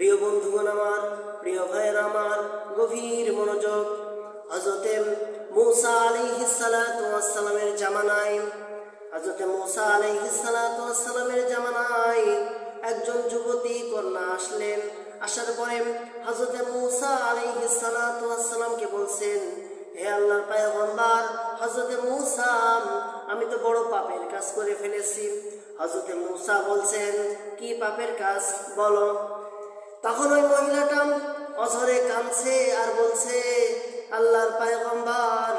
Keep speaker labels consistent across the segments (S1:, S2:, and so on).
S1: প্রিয় বন্ধুগণ আমার, প্রিয় ভাইয়ের আমার, গভীর মনোযোগ হজরতে মৌসা আলাইহিসালামের জামানায় হজরতে মৌসা আলাইহিসালামের জামানায় একজন যুবতী কন্যা আসলেন। আসার পরে হজরতে মৌসা আলাইহিসালামকে বলছেন, হে আল্লাহর পায়গম্বার হজরতে মৌসা, আমি তো বড় পাপের কাজ করে ফেলেছি। হজরতে মৌসা বলছেন, কি পাপের কাজ? বলো। তখন ওই মহিলাটা অঝরে কাঁদছে আর বলছে, আল্লাহর পায়গম্বার,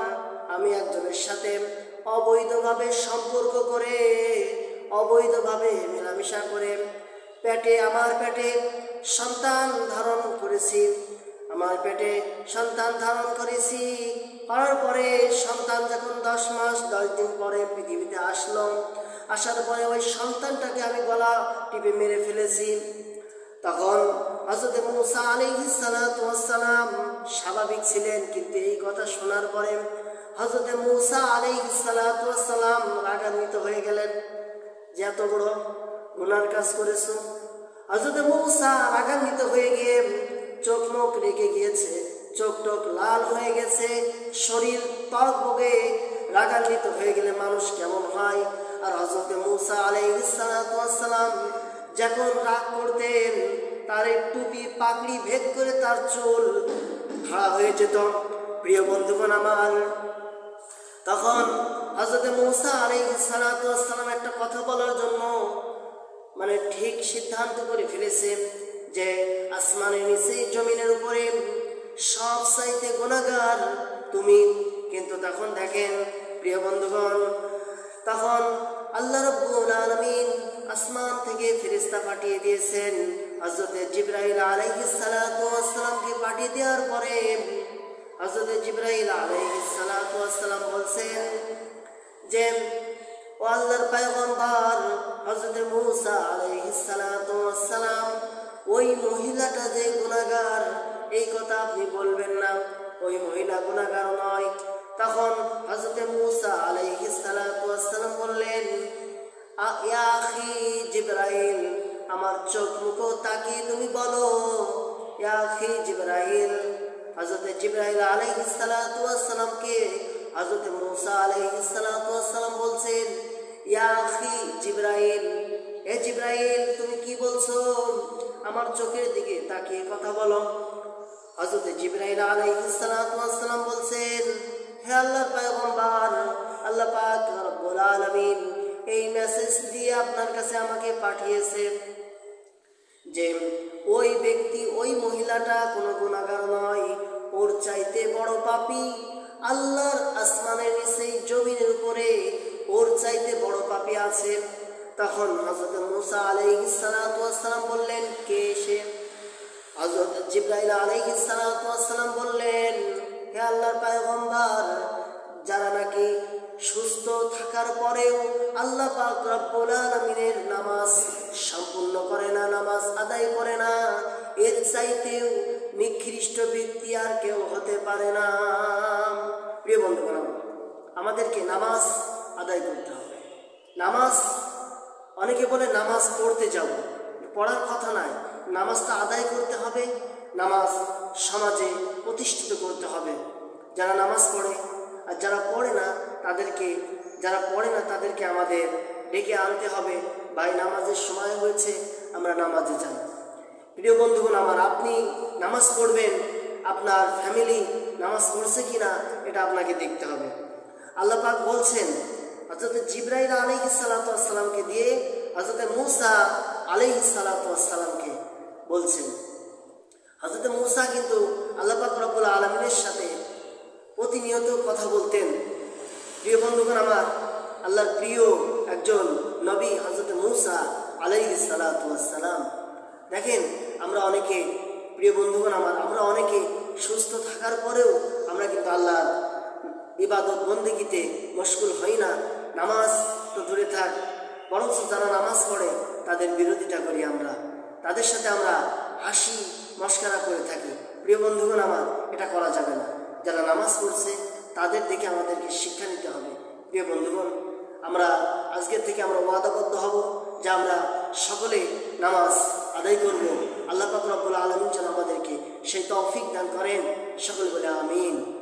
S1: আমি একজনের সাথে অবৈধভাবে সম্পর্ক করে, অবৈধভাবে মেলামেশা করে পেটে, আমার পেটে সন্তান ধারণ করেছি। আমার পেটে সন্তান ধারণ করেছি। করার পরে সন্তান যখন দশ মাস, দশ দিন পরে পৃথিবীতে আসলো, আসার পরে ওই সন্তানটাকে আমি গলা টিপে মেরে ফেলেছি। তখন হজরত মুসা আলাইহিসালাম স্বাভাবিক ছিলেন, কিন্তু এই কথা শোনার পরে হজরত মুসা আলাইহিসালাম রাগান্বিত হয়ে গেলেন। যে এত বড় গুনার কাজ করেছ। হজরত মৌসা রাগান্বিত হয়ে গিয়ে চোখ মুখ রেগে গিয়েছে, চোখ টোক লাল হয়ে গেছে, শরীর ত্বক বগে রাগান্বিত হয়ে গেলে মানুষ কেমন হয়? আর হজরত মৌসা আলাইসালাম যখন রাগ করতেন, তার টুপি পাগড়ি ভেদ করে তার চুল খাড়া হয়ে যেত। প্রিয় বন্ধুগণ আমার, তখন হজরত মৌসা আলাইসালাম একটা কথা বলার জন্য মানে ঠিক সিদ্ধান্ত করে ফেলেছে যে আসমানের নিচে জমিনের উপরে সব সাইতে গুণাগার তুমি। কিন্তু তখন দেখেন, প্রিয় বন্ধুগণ, তখন আল্লাহ রব্বুল আলমিন আসমান থেকে ফেরিস্তা পাঠিয়ে দিয়েছেন। হজরত জিব্রাইল আলাইহিস পাঠিয়ে দেওয়ার পরে হজরত জিব্রাইল আলাইহিস বলছেন যে, ও আল্লাহর পয়গম্বর, হযরত মূসা আলাইহিস ওই মহিলাটা যে গুনাহগার, এই কথা আপনি বলবেন না। ওই মহিলা গুনাহগার নয়। তখন হযরত মূসা ওয়াসসালাম বললেন ইয়া আমার চোখ মুখ তাকিয়ে তুমি বলো ইয়া হযরত জিব্রাইল আলাইহিস সালাতু ওয়াসসালামকে হযরত মূসা ওয়াসসালাম বলছেন ইয়া আখি জিব্রাইল, এ জিব্রাইল, তুমি কি বলছো? আমার চোখের দিকে তাকিয়ে কথা বলো। আলাইহিস সালাতু ওয়াসসালাম বলছেন, হে আল্লাহর পয়গম্বর, আল্লাহ পাক রব্বুল আলামিন এই মেসেজ দিয়ে আপনার কাছে আমাকে পাঠিয়েছে যে ওই ব্যক্তি, ওই মহিলাটা কোনো গুণাগার নয়, ওর চাইতে বড় পাপী আল্লাহর আসমানের নিচে জমিনের উপরে ওর চাইতে বড় পাপী আছে। তখন হজরত মুসা আলাইহিস সালাতু বললেন, কে সে? হজরত জিব্রাইল আলাইহিস সালাতু ওয়াসসালাম বললেন, হে আল্লাহর পয়গম্বর থাকার পরেও আল্লাহ পাক রব্বুল আলামিনের নামাজ সম্পূর্ণ করে না নামাজ আদায় করে না। এর চাইতেও নিকৃষ্ট ব্যক্তি আর কেউ হতে পারে না। প্রিয় বন্ধুগণ আমার, আমাদেরকে নামাজ আদায় করতে হবে। নামাজ অনেকে বলে নামাজ পড়তে যাব। পড়ার কথা নয় নামাজটা আদায় করতে হবে নামাজ সমাজে প্রতিষ্ঠিত করতে হবে। যারা নামাজ পড়ে আর যারা পড়ে না তাদেরকে যারা পড়ে না তাদেরকে আমাদের ডেকে আনতে হবে। ভাই, নামাজের সময় হয়েছে, আমরা নামাজে যাই। প্রিয় বন্ধুগণ, আমার আপনি নামাজ পড়বেন, আপনার ফ্যামিলি নামাজ পড়ছে কি না এটা আপনাকে দেখতে হবে। আল্লাহ পাক বলছেন হজরত জিব্রাইল আলহি সালাতামকে দিয়ে হজরত মুসা আলহি সালাতামকে বলছেন। হজরত মুসা কিন্তু আল্লাহ পাক রব্বুল আলমিনের সাথে প্রতিনিয়ত কথা বলতেন। প্রিয় বন্ধুগণ, আমার আল্লাহর প্রিয় একজন নবী হজরত মুসা আলাইহি সালাম দেখেন, আমরা অনেকে, প্রিয় বন্ধুগণ, আমার, আমরা অনেকে সুস্থ থাকার পরেও আমরা কিন্তু আল্লাহর ইবাদত বন্দিগিতে মশগুল হই না। নামাজ তো দূরে থাক, বরঞ্চ যারা নামাজ পড়ে, তাদের বিরোধিতা করি আমরা। তাদের সাথে আমরা হাসি, মস্কারা করে থাকি। প্রিয় বন্ধুগণ, আমার, এটা করা যাবে না। যারা নামাজ পড়ছে তাদের থেকে আমাদেরকে শিক্ষা নিতে হবে। প্রিয় বন্ধুগণ, আমরা আজকের থেকে আমরা ওয়াদাবদ্ধ হব, যে আমরা সকলে নামাজ আদায় করব। আল্লাহ পাক রব্বুল আলমিন যেন আমাদেরকে সেই তৌফিক দান করেন। সকল বলে আমিন।